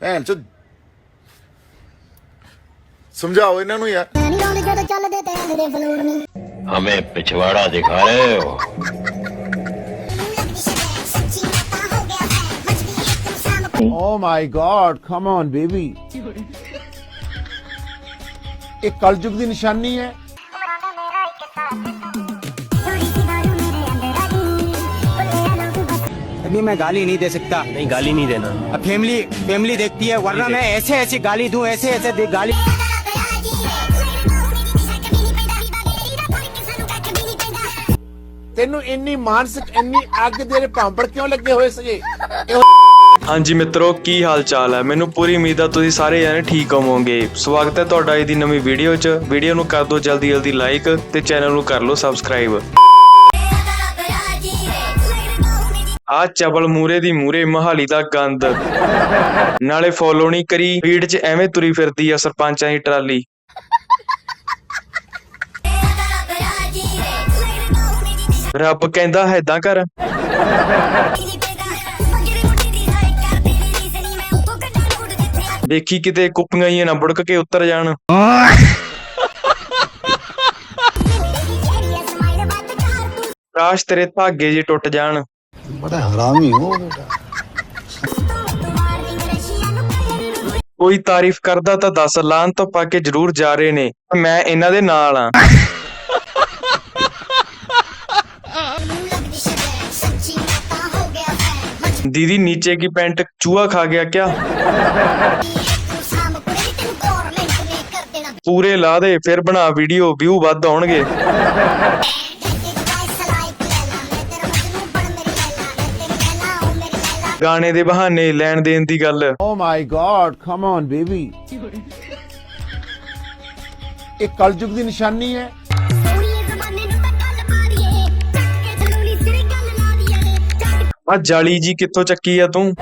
ਭੈਣ ਚ ਸਮਝਾਓ ਇਹਨਾਂ ਨੂੰ ਯਾਰ ਨਹੀਂ ਰੋਣ ਜਦੋਂ ਚੱਲਦੇ ਤੇ ਮੇਰੇ ਫਲੋਰ ਨਹੀਂ हमें पिछवाड़ा दिखा रहे हो Oh my god, come on baby. ਇਹ ਕਲਯੁਗ ਦੀ ਨਿਸ਼ਾਨੀ ਹੈ अभी मैं गाली नहीं दे सकता नहीं गाली नहीं देना अब फैमिली फैमिली देखती है वरना मैं ऐसे ऐसे गाली दूं ऐसे ऐसे दे- गाली ਤੈਨੂੰ ਇੰਨੀ ਮਾਨਸਿਕ ਇੰਨੀ ਅੱਗ ਤੇਰੇ ਭਾਂਪੜ ਕਿਉਂ ਲੱਗੇ ਹੋਏ ਸੀਗੇ ਹਾਂਜੀ ਮਿੱਤਰੋ ਕੀ ਹਾਲ ਚਾਲ ਹੈ ਮੈਨੂੰ ਪੂਰੀ ਉਮੀਦ ਆ ਤੁਸੀਂ ਸਾਰੇ ਜਾਣੇ ਠੀਕ ਹੋਵੋਗੇ ਸਵਾਗਤ ਹੈ ਤੁਹਾਡਾ ਅੱਜ ਦੀ ਨਵੀਂ ਵੀਡੀਓ 'ਚ ਵੀਡੀਓ ਨੂੰ ਕਰ ਦਿਓ ਜਲਦੀ ਜਲਦੀ ਲਾਈਕ ਤੇ ਚੈਨਲ ਨੂੰ ਕਰ ਲਓ ਸਬਸਕ੍ਰਾਈਬ ਆ ਚਬਲ ਮੂਰੇ ਦੀ ਮੂਰੇ ਮਹਾਲੀ ਦਾ ਗੰਦ। ਨਾਲੇ ਫੋਲੋ ਨਹੀਂ ਕਰੀ ਫੀਡ 'ਚ ਐਵੇਂ ਤੁਰੀ ਫਿਰਦੀ ਆ ਸਰਪੰਚਾਂ ਦੀ ਟਰਾਲੀ। ਰੱਬ ਕਹਿੰਦਾ ਹੈਦਾਂ ਕਰ। ਦੇਖੀ ਕਿਤੇ ਕੁੱਪੀਆਂ ਹੀ ਨਾ ਬੁੜਕ ਕੇ ਉੱਤਰ ਜਾਣ। ਕਾਸ਼ ਤੇਰੇ ਧਾਗੇ ਜੇ ਟੁੱਟ ਜਾਣ। ਕੋਈ ਤਾਰੀਫ ਕਰਦਾ ਤਾਂ ਦੱਸ ਲਾਨ ਤੋਂ ਪਾ ਕੇ ਜ਼ਰੂਰ ਜਾ ਰਹੇ ਨੇ। ਮੈਂ ਇਹਨਾਂ ਦੇ ਨਾਲ ਆ ਦੀਦੀ ਨੀਚੇ ਕੀ ਪੈਂਟ ਚੂਹਾ ਖਾ ਗਿਆ ਕਿਆ? ਪੂਰੇ ਲਾ ਦੇ, ਫਿਰ ਬਣਾ ਵੀਡੀਓ ਵਿਊ ਵੱਧ ਆਉਣਗੇ। ਗਾਣੇ ਦੇ ਬਹਾਨੇ ਲੈਣ ਦੇਣ ਦੀ ਗੱਲ। Oh my god, come on baby. ਇਹ ਕਲਯੁਗ ਦੀ ਨਿਸ਼ਾਨੀ ਹੈ। ਆ ਜਾਲੀ ਜੀ ਕਿੱਥੋਂ ਚੱਕੀ ਆ ਤੂੰ?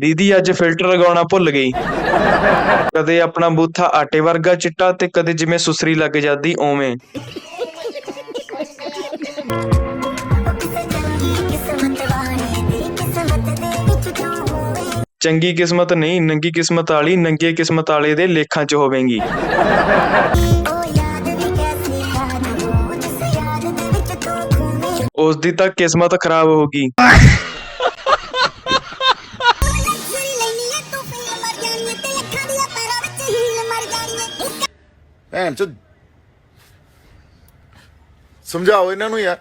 ਦੀਦੀ ਅੱਜ ਫਿਲਟਰ ਲਗਾਉਣਾ ਭੁੱਲ ਗਈ। ਕਦੇ ਆਪਣਾ ਬੂਥਾ ਆਟੇ ਵਰਗਾ ਚਿੱਟਾ ਤੇ ਕਦੇ ਜਿਵੇਂ ਸੁਸਰੀ ਲੱਗ ਜਾਂਦੀ ਓਵੇਂ ਚੰਗੀ ਕਿਸਮਤ ਨਹੀਂ, ਨੰਗੀ ਕਿਸਮਤ ਵਾਲੀ, ਨੰਗੇ ਕਿਸਮਤ ਵਾਲੇ ਦੇ ਲੇਖਾਂ 'ਚ ਹੋਵੇਂਗੀ। ਉਸ ਦੀ ਤਾਂ ਕਿਸਮਤ ਖਰਾਬ ਹੋਗੀ ਭੈਣ ਚ ਸਮਝਾਓ ਇਹਨਾਂ ਨੂੰ ਯਾਰ।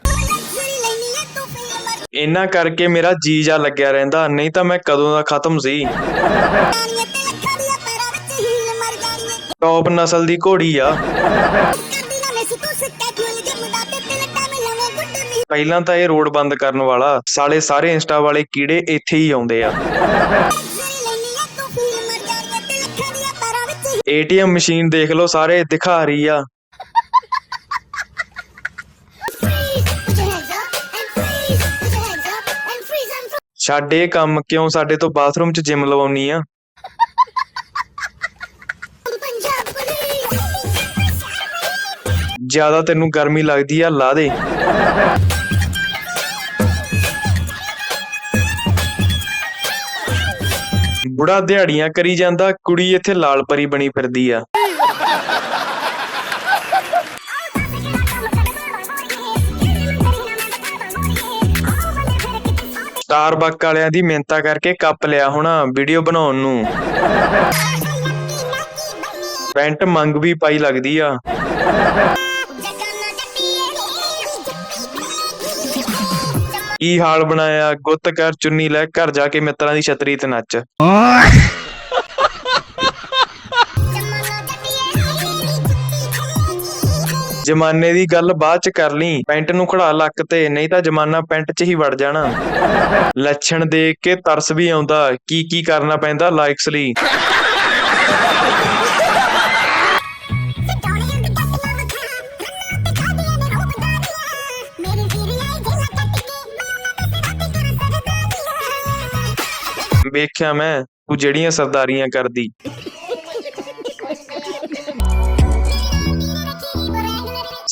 ਇਹਨਾਂ ਕਰਕੇ ਮੇਰਾ ਜੀ ਜਾ ਲੱਗਿਆ ਰਹਿੰਦਾ, ਨਹੀਂ ਤਾਂ ਮੈਂ ਕਦੋਂ ਦਾ ਖਤਮ ਸੀ। ਟੌਪ ਨਸਲ ਦੀ ਘੋੜੀ ਆ। ਪਹਿਲਾਂ ਤਾਂ ਇਹ ਰੋਡ ਬੰਦ ਕਰਨ ਵਾਲਾ, ਸਾਲੇ ਸਾਰੇ ਇੰਸਟਾ ਵਾਲੇ ਕੀੜੇ ਇੱਥੇ ਹੀ ਆਉਂਦੇ ਆ। ਏਟੀਐਮ ਮਸ਼ੀਨ ਦੇਖ ਲਓ, ਸਾਰੇ ਦਿਖਾ ਰਹੀ ਆ। ਛੱਡ ਇਹ ਕੰਮ ਕਿਉਂ ਸਾਡੇ ਤੋਂ ਬਾਥਰੂਮ 'ਚ ਜਿਮ ਲਵਾਉਣੀ ਆ? ਜ਼ਿਆਦਾ ਤੈਨੂੰ ਗਰਮੀ ਲੱਗਦੀ ਆ, ਲਾ ਦੇ। ਬੁੜਾ ਦਿਹਾੜੀਆਂ ਕਰੀ ਜਾਂਦਾ, ਕੁੜੀ ਇੱਥੇ ਲਾਲ ਪਰੀ ਬਣੀ ਫਿਰਦੀ ਆ। ਸਟਾਰਬਕ ਵਾਲਿਆਂ ਦੀ ਮਿਹਨਤਾਂ ਕਰਕੇ ਕੱਪ ਲਿਆ ਹੋਣਾ ਵੀਡੀਓ ਬਣਾਉਣ ਨੂੰ। ਪੈਂਟ ਮੰਗ ਵੀ ਪਾਈ ਲੱਗਦੀ ਆ। ਕੀ ਹਾਲ ਬਣਾਇਆ? ਗੁੱਤ ਕਰ, ਚੁੰਨੀ ਲੈ, ਘਰ ਜਾ ਕੇ ਮਿੱਤਰਾਂ ਦੀ ਛਤਰੀ ਤੇ ਨੱਚ। ਜਮਾਨੇ ਦੀ ਗੱਲ ਬਾਅਦ ਚ ਕਰ ਲਈ। ਪੈਂਟ ਨੂੰ ਖੜਾ ਲੱਕ ਤੇ, ਨਹੀਂ ਤਾਂ ਜਮਾਨਾ ਪੈਂਟ 'ਚ ਹੀ ਵੜ ਜਾਣਾ। ਲੱਛਣ ਦੇਖ ਕੇ ਤਰਸ ਵੀ ਆਉਂਦਾ, ਕੀ ਕੀ ਕਰਨਾ ਪੈਂਦਾ ਲਾਈਕਸ ਲਈ। ਵੇਖਿਆ ਮੈਂ, ਤੂੰ ਜਿਹੜੀਆਂ ਸਰਦਾਰੀਆਂ ਕਰਦੀ।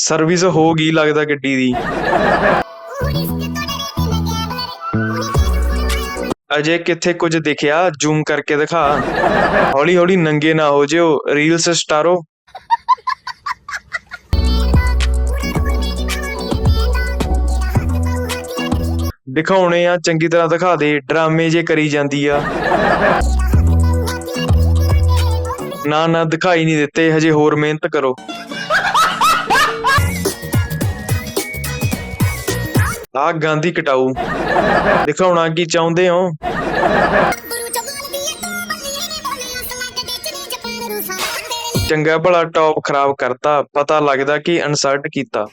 ਸਰਵਿਸ ਹੋ ਗਈ ਲੱਗਦਾ ਗੱਡੀ ਦੀ। ਅਜੇ ਕਿੱਥੇ ਕੁਝ ਦਿਖਿਆ? ਜ਼ੂਮ ਕਰਕੇ ਦਿਖਾ। ਹੌਲੀ ਹੌਲੀ ਨੰਗੇ ਨਾ ਹੋ ਜਿਓ। ਰੀਲਸ ਸਟਾਰੋ। ਦਿਖਾਉਣੇ ਆ, ਚੰਗੀ ਤਰ੍ਹਾਂ ਦਿਖਾ ਦੇ। ਡਰਾਮੇ ਜੇ ਕਰੀ ਜਾਂਦੀ ਆ। ਨਾ ਨਾ ਦਿਖਾਈ ਨਹੀਂ ਦਿੱਤੇ। ਹਜੇ ਹੋਰ ਮਿਹਨਤ ਕਰੋ। ਆ ਗਾਂਧੀ ਕਟਾਊ। ਦਿਖਾਉਣਾ ਕੀ ਚਾਹੁੰਦੇ ਹੋ? ਚੰਗਾ ਭਲਾ ਟੌਪ ਖਰਾਬ ਕਰਤਾ, ਪਤਾ ਲੱਗਦਾ ਕਿ ਇਨਸਰਟ ਕੀਤਾ।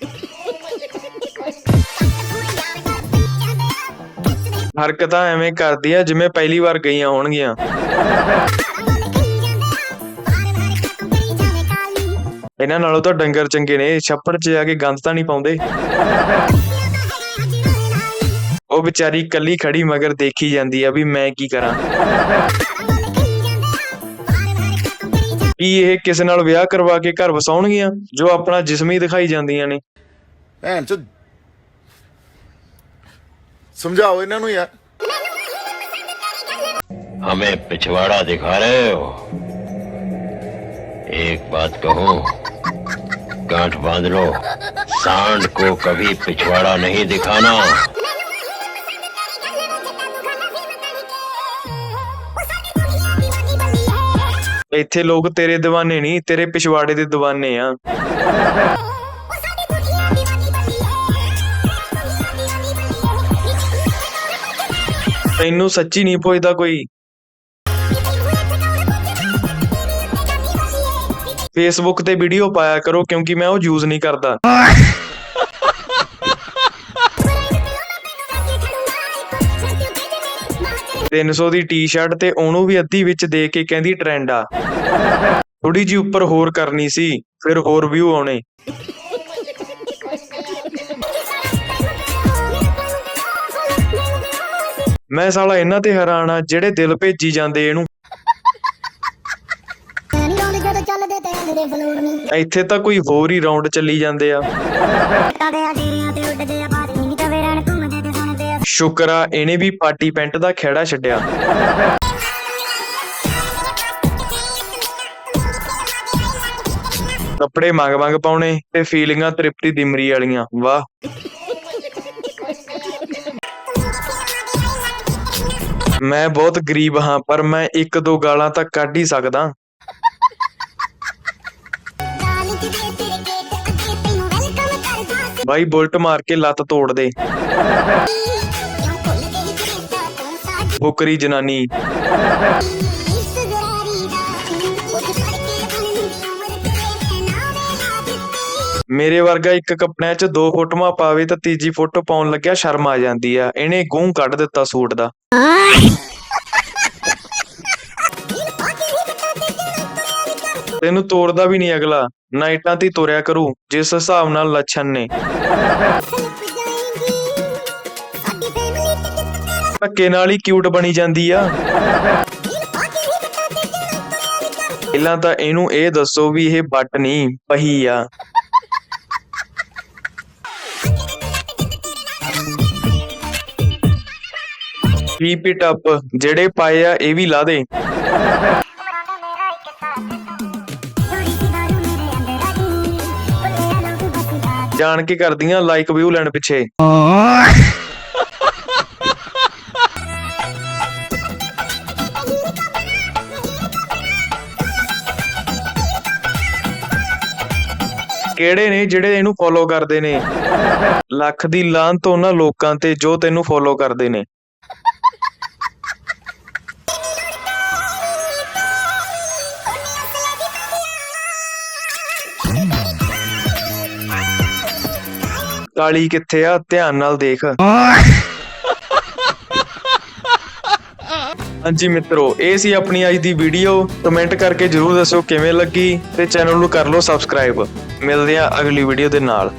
ਹਰਕਤਾਂ ਐਵੇਂ ਕਰਦੀ ਆ ਜਿਵੇਂ ਪਹਿਲੀ ਵਾਰ ਗਈਆਂ ਹੋਣਗੀਆਂ। ਇਹਨਾਂ ਨਾਲੋਂ ਤਾਂ ਡੰਗਰ ਚੰਗੇ ਨੇ, ਛੱਪੜ 'ਚ ਜਾ ਕੇ ਗੰਦ ਤਾਂ ਨਹੀਂ ਪਾਉਂਦੇ। ਉਹ ਵਿਚਾਰੀ ਕੱਲੀ ਖੜੀ ਮਗਰ ਦੇਖੀ ਜਾਂਦੀ ਆ ਵੀ ਮੈਂ ਕੀ ਕਰਾਂ ਕੀ ਇਹ ਕਿਸੇ ਨਾਲ ਵਿਆਹ ਕਰਵਾ ਕੇ ਘਰ ਵਸਾਉਣਗੀਆਂ ਜੋ ਆਪਣਾ ਜਿਸਮ ਹੀ ਦਿਖਾਈ ਜਾਂਦੀਆਂ ਨੇ ਭੈਣ ਚ ਸਮਝਾਓ ਇਹਨਾਂ ਨੂੰ ਯਾਰ हमें पिछवाड़ा दिखा रहे हो एक बात कहूं गांठ बांध लो सांड को कभी पिछवाड़ा नहीं दिखाना ਇੱਥੇ ਲੋਕ ਤੇਰੇ دیਵਾਨੇ ਨਹੀਂ, ਤੇਰੇ ਪਿਛਵਾੜੇ ਦੇ دیਵਾਨੇ ਆ। ਤੈਨੂੰ ਸੱਚੀ ਨਹੀਂ ਪੁੱਛਦਾ ਕੋਈ। ਫੇਸਬੁੱਕ ਤੇ ਵੀਡੀਓ ਪਾਇਆ ਕਰੋ ਕਿਉਂਕਿ ਮੈਂ ਉਹ ਯੂਜ਼ ਨਹੀਂ ਕਰਦਾ। 300 ਦੀ ਟੀ-ਸ਼ਰਟ ਤੇ ਉਹਨੂੰ ਵੀ ਅੱਧੀ ਵਿੱਚ ਦੇ ਕੇ ਕਹਿੰਦੀ ਟ੍ਰੈਂਡ ਆ। ਥੋੜੀ ਜੀ ਉੱਪਰ ਹੋਰ ਕਰਨੀ ਸੀ, ਫਿਰ ਹੋਰ ਵਿਊ ਆਉਣੇ। ਮੈਂ ਸਾਲਾ ਇਹਨਾਂ ਤੇ ਹੈਰਾਨ ਆ, ਜਿਹੜੇ ਦਿਲ ਭੇਜੀ ਜਾਂਦੇ ਇਹਨੂੰ। ਇੱਥੇ ਤਾਂ ਕੋਈ ਹੋਰ ਹੀ ਰਾਉਂਡ ਚੱਲੀ ਜਾਂਦੇ ਆ। ਸ਼ੁਕਰ ਆ, ਇਹਨੇ ਵੀ ਪਾਰਟੀ ਪੈਂਟ ਦਾ ਖੇੜਾ ਛੱਡਿਆ। ਕੱਪੜੇ ਮੰਗ ਮੰਗ ਪਾਉਣੇ ਤੇ ਫੀਲਿੰਗਾਂ ਤ੍ਰਿਪਤੀ ਦਿਮਰੀ ਵਾਲੀਆਂ, ਵਾਹ। ਮੈਂ ਬਹੁਤ ਗਰੀਬ ਹਾਂ, ਪਰ ਮੈਂ ਇੱਕ ਦੋ ਗਾਲਾਂ ਤਾਂ ਕੱਢ ਹੀ ਸਕਦਾ। ਬਾਈ ਬੁਲਟ ਮਾਰ ਕੇ ਲੱਤ ਤੋੜ ਦੇ। ਨਾ ਦਿੱਤੀ ਮੇਰੇ ਵਰਗਾ ਇੱਕ ਕੱਪੜਿਆਂ 'ਚ ਦੋ ਫੋਟੋਆਂ ਪਾਵੇ ਤਾਂ ਤੀਜੀ ਫੋਟੋ ਪਾਉਣ ਲੱਗਿਆ ਸ਼ਰਮ ਆ ਜਾਂਦੀ ਆ ਇਹਨੇ ਗੂੰ ਕੱਢ ਦਿੱਤਾ ਸੂਟ ਦਾ ਤੈਨੂੰ ਤੋੜਦਾ ਵੀ ਨਹੀਂ ਅਗਲਾ ਨਾਈਟਾਂ ਤੇ ਤੋਰਿਆ ਕਰੂ ਜਿਸ ਹਿਸਾਬ ਨਾਲ ਲੱਛਣ ਨੇ ਧੱਕੇ ਨਾਲ ਹੀ ਕਿਊਟ ਬਣੀ ਜਾਂਦੀ ਆ। ਪਹਿਲਾਂ ਤਾਂ ਇਹਨੂੰ ਇਹ ਦੱਸੋ ਵੀ ਇਹ ਬੱਟ ਨਹੀਂ, ਪਹੀ ਆ। ਕੀਪ ਇਟ ਅਪ ਜਿਹੜੇ ਪਾਏ ਆ ਇਹ ਵੀ ਲਾ ਦੇ। ਜਾਣ ਕੇ ਕਰਦੀਆਂ ਲਾਈਕ ਵਿਊ ਲੈਣ ਪਿੱਛੇ। ਕਿਹੜੇ ਨੇ ਜਿਹੜੇ ਇਹਨੂੰ ਫੋਲੋ ਕਰਦੇ ਨੇ? ਲੱਖ ਦੀ ਲਾਂਤ ਉਹਨਾਂ ਲੋਕਾਂ ਤੇ ਜੋ ਤੈਨੂੰ ਫੋਲੋ ਕਰਦੇ ਨੇ। ਕਾਲੀ ਕਿੱਥੇ ਆ? ਧਿਆਨ ਨਾਲ ਦੇਖ। ਹਾਂਜੀ ਮਿੱਤਰੋ, ਇਹ ਸੀ ਆਪਣੀ ਅੱਜ ਦੀ ਵੀਡੀਓ ਕਮੈਂਟ ਕਰਕੇ ਜਰੂਰ ਦੱਸੋ ਕਿਵੇਂ ਲੱਗੀ ਤੇ ਚੈਨਲ ਨੂੰ ਕਰ ਲਓ ਸਬਸਕ੍ਰਾਈਬ ਮਿਲਦੇ ਆ ਅਗਲੀ ਵੀਡੀਓ ਦੇ ਨਾਲ।